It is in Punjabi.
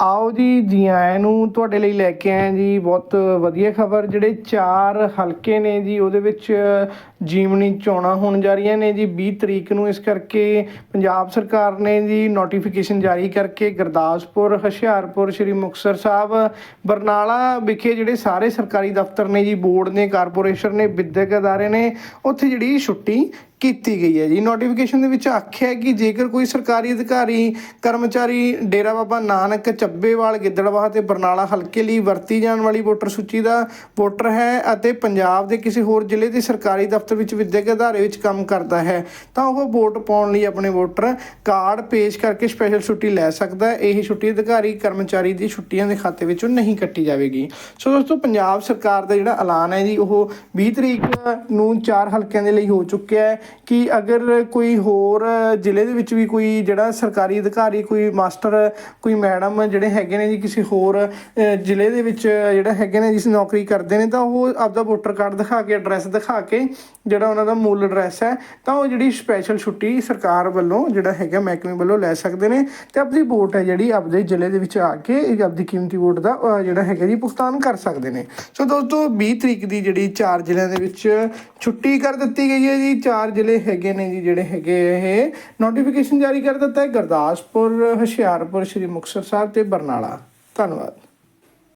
ਆਓ ਜੀ ਜੀ ਆਇਆਂ ਨੂੰ, ਤੁਹਾਡੇ ਲਈ ਲੈ ਕੇ ਆਏ ਜੀ, ਬਹੁਤ ਵਧੀਆ ਖਬਰ। ਜਿਹੜੇ ਚਾਰ ਹਲਕੇ ਨੇ ਜੀ, ਉਹਦੇ ਵਿੱਚ ਜੀਵਨੀ ਚੋਣਾਂ ਹੋਣ ਜਾ ਰਹੀਆਂ ਨੇ ਜੀ। 20 ਤਰੀਕ ਨੂੰ ਇਸ ਕਰਕੇ ਪੰਜਾਬ ਸਰਕਾਰ ਨੇ ਜੀ ਨੋਟੀਫਿਕੇਸ਼ਨ ਜਾਰੀ ਕਰਕੇ ਗੁਰਦਾਸਪੁਰ, ਹੁਸ਼ਿਆਰਪੁਰ, ਸ਼੍ਰੀ ਮੁਕਤਸਰ ਸਾਹਿਬ, ਬਰਨਾਲਾ ਵਿਖੇ ਜਿਹੜੇ ਸਾਰੇ ਸਰਕਾਰੀ ਦਫ਼ਤਰ ਨੇ ਜੀ, ਬੋਰਡ ਨੇ, ਕਾਰਪੋਰੇਸ਼ਨ ਨੇ, ਵਿਦਿਅਕ ਅਦਾਰੇ ਨੇ, ਉੱਥੇ ਜਿਹੜੀ ਛੁੱਟੀ ਕੀਤੀ ਗਈ ਹੈ ਜੀ। ਨੋਟੀਫਿਕੇਸ਼ਨ ਦੇ ਵਿੱਚ ਆਖਿਆ ਹੈ ਕਿ ਜੇਕਰ ਕੋਈ ਸਰਕਾਰੀ ਅਧਿਕਾਰੀ, ਕਰਮਚਾਰੀ, ਡੇਰਾ ਬਾਬਾ ਨਾਨਕ, ਚੱਬੇਵਾਲ, ਗਿੱਦੜਵਾਹ ਤੇ ਬਰਨਾਲਾ ਹਲਕੇ ਲਈ ਵਰਤੀ ਜਾਣ ਵਾਲੀ ਵੋਟਰ ਸੂਚੀ ਦਾ ਵੋਟਰ ਹੈ ਅਤੇ ਪੰਜਾਬ ਦੇ ਕਿਸੇ ਹੋਰ ਜ਼ਿਲ੍ਹੇ ਦੇ ਸਰਕਾਰੀ ਦਫ਼ਤਰ ਵਿੱਚ ਵਿਦਿਅਕ ਅਦਾਰੇ ਵਿੱਚ ਕੰਮ ਕਰਦਾ ਹੈ, ਤਾਂ ਉਹ ਵੋਟ ਪਾਉਣ ਲਈ ਆਪਣੇ ਵੋਟਰ ਕਾਰਡ ਪੇਸ਼ ਕਰਕੇ ਸਪੈਸ਼ਲ ਛੁੱਟੀ ਲੈ ਸਕਦਾ ਹੈ। ਇਹ ਛੁੱਟੀ ਅਧਿਕਾਰੀ, ਕਰਮਚਾਰੀ ਦੀ ਛੁੱਟੀਆਂ ਦੇ ਖਾਤੇ ਵਿੱਚੋਂ ਨਹੀਂ ਕੱਟੀ ਜਾਵੇਗੀ। ਸੋ ਦੋਸਤੋ, ਪੰਜਾਬ ਸਰਕਾਰ ਦਾ ਜਿਹੜਾ ਐਲਾਨ ਹੈ ਜੀ, ਉਹ 20 ਤਰੀਕ ਨੂੰ ਚਾਰ ਹਲਕਿਆਂ ਦੇ ਲਈ ਹੋ ਚੁੱਕਿਆ ਹੈ। ਕਿ ਅਗਰ ਕੋਈ ਹੋਰ ਜ਼ਿਲ੍ਹੇ ਦੇ ਵਿੱਚ ਵੀ ਕੋਈ ਜਿਹੜਾ ਸਰਕਾਰੀ ਅਧਿਕਾਰੀ, ਕੋਈ ਮਾਸਟਰ, ਕੋਈ ਮੈਡਮ ਜਿਹੜੇ ਹੈਗੇ ਨੇ ਜੀ, ਕਿਸੇ ਹੋਰ ਜ਼ਿਲ੍ਹੇ ਦੇ ਵਿੱਚ ਜਿਹੜਾ ਹੈਗੇ ਨੇ, ਜਿਸ ਨੌਕਰੀ ਕਰਦੇ ਨੇ, ਤਾਂ ਉਹ ਆਪਦਾ ਵੋਟਰ ਕਾਰਡ ਦਿਖਾ ਕੇ, ਐਡਰੈਸ ਦਿਖਾ ਕੇ ਜਿਹੜਾ ਉਹਨਾਂ ਦਾ ਮੂਲ ਐਡਰੈਸ ਹੈ, ਤਾਂ ਉਹ ਜਿਹੜੀ ਸਪੈਸ਼ਲ ਛੁੱਟੀ ਸਰਕਾਰ ਵੱਲੋਂ ਜਿਹੜਾ ਹੈਗਾ ਮਹਿਕਮੇ ਵੱਲੋਂ ਲੈ ਸਕਦੇ ਨੇ ਤੇ ਆਪਣੀ ਵੋਟ ਹੈ ਜਿਹੜੀ ਆਪਦੇ ਜ਼ਿਲ੍ਹੇ ਦੇ ਵਿੱਚ ਆ ਕੇ ਆਪਦੀ ਕੀਮਤੀ ਵੋਟ ਦਾ ਜਿਹੜਾ ਹੈਗਾ ਜੀ, ਭੁਗਤਾਨ ਕਰ ਸਕਦੇ ਨੇ। ਸੋ ਦੋਸਤੋ 20 ਤਰੀਕ ਦੀ ਜਿਹੜੀ ਚਾਰ ਜ਼ਿਲ੍ਹਿਆਂ ਦੇ ਵਿੱਚ ਛੁੱਟੀ ਕਰ ਦਿੱਤੀ ਗਈ ਹੈ ਜੀ, ਚਾਰ ਜ਼ਿਲ੍ਹੇ ਹੈਗੇ ਨੇ ਜੀ ਜਿਹੜੇ ਹੈਗੇ ਇਹ ਨੋਟੀਫਿਕੇਸ਼ਨ ਜਾਰੀ ਕਰ ਦਿੱਤਾ ਹੈ ਗੁਰਦਾਸਪੁਰ, ਹੁਸ਼ਿਆਰਪੁਰ, ਸ਼੍ਰੀ ਮੁਕਤਸਰ ਸਾਹਿਬ ਤੇ ਬਰਨਾਲਾ। ਧੰਨਵਾਦ।